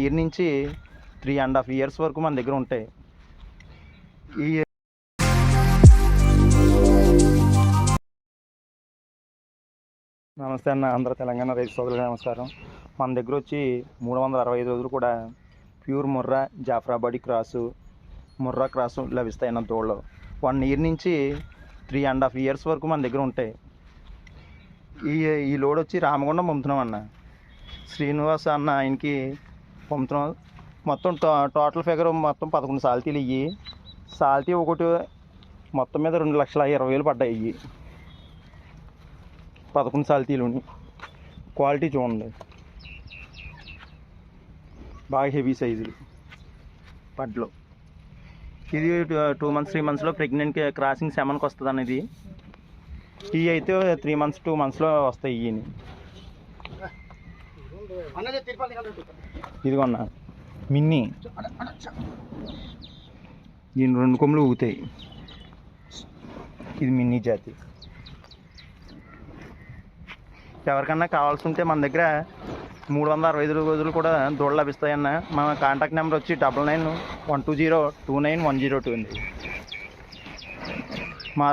Year నుంచి three and half years వరకు మన దగ్గర ఉంటాయి. ఈ నమస్తే అన్న ఆంధ్ర తెలంగాణ రైతు సోదరులకు నమస్కారం. మన దగ్గర వచ్చి మూడు వందల అరవై ఐదు రోజులు కూడా pure Murrah Jafarabadi cross Murrah cross లభిస్తాయి అన్న దూడలు వన్ ఇయర్ నుంచి త్రీ అండ్ హాఫ్ ఇయర్స్ వరకు మన దగ్గర ఉంటాయి. ఈ ఈ లోడ్ వచ్చి రామగుండం పంపుతున్నాం అన్న. శ్రీనివాస్ అన్న ఆయనకి పంపుతున్నాం మొత్తం టో టోటల్ ఫిగర్ మొత్తం పదకొండు సాల్తీలు ఇవి సాల్తీ ఒకటి మొత్తం మీద రెండు లక్షల ఇరవై వేలు పడ్డాయి ఇవి పదకొండు సాల్తీలుని. క్వాలిటీ చూడండి. బాగా హెవీ సైజులు. పడ్లు. ఇది టూ మంత్స్ త్రీ మంత్స్లో ప్రెగ్నెంట్ క్రాసింగ్ సెమన్కి వస్తుంది అనేది ఇవి అయితే త్రీ మంత్స్ టూ మంత్స్లో వస్తాయి ఇవి ఇదిగోన్న మిన్ని. దీని రెండు కొమ్ములు ఊగుతాయి. ఇది మిన్ని జాతి. ఎవరికన్నా కావాల్సి ఉంటే మన దగ్గర మూడు వందల అరవై ఐదు రోజులు కూడా దూడలు లభిస్తాయన్న మన కాంటాక్ట్ నెంబర్ వచ్చి double nine one two zero two nine one zero two అండి మా